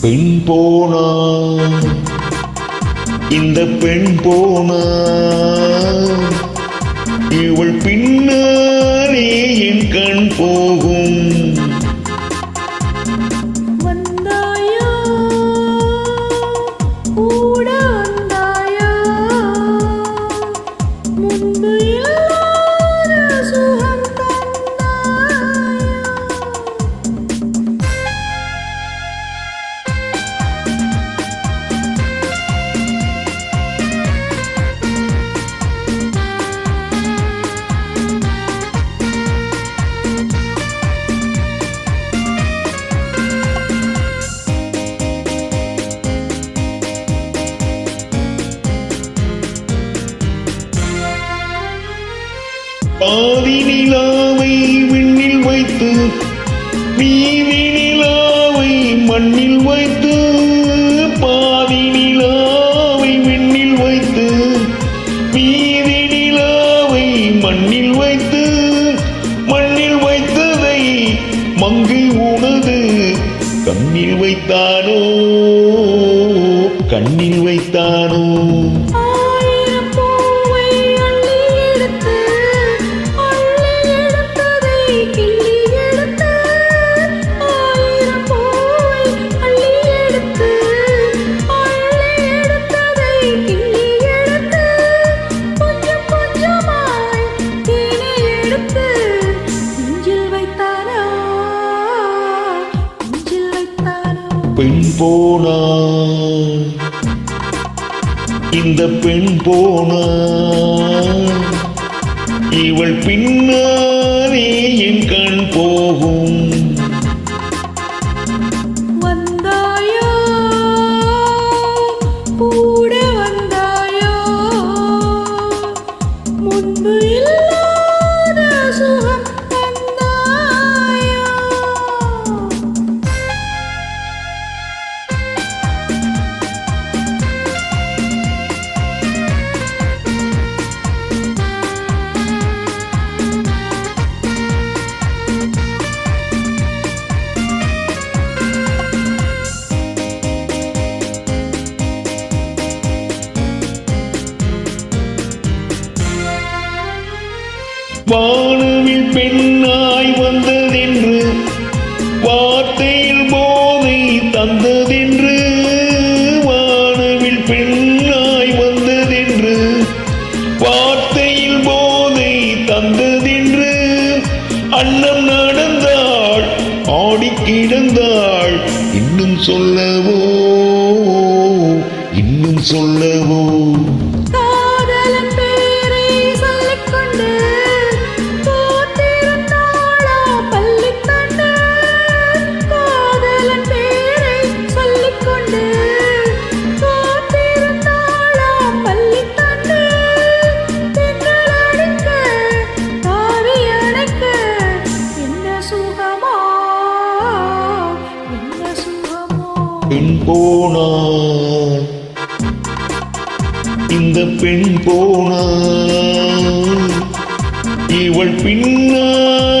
பெண் போனா இந்த பெண் போனா இவள் பின்னாலே என் கண் போகும். வந்தாயோ? வந்தாயோ? முன்பு பாதி நிலாவை விண்ணில் வைத்து மீதி நிலாவை மண்ணில் வைத்து பாதி நிலாவை விண்ணில் வைத்து மீதி நிலாவை மண்ணில் வைத்து மண்ணில் வைத்ததை மங்கை உனது கண்ணில் வைத்தானோ கண்ணில் வைத்தானோ. போனா இந்த பெண் போனா இவள் பின்னாலே என் கண் போகும். வானவில் பெண்ணாய் வந்ததென்று வார்த்தையில் போதை தந்ததென்று வானவில் பெண்ணாய் வந்ததென்று வார்த்தையில் போதை தந்ததென்று அன்னம் நடந்தாள் ஆடி கிடந்தாள் இன்னும் சொல்லவோ இன்னும் சொல்லவோ. போனாள் இந்த பெண் போனாள் இவள் பின்னாலே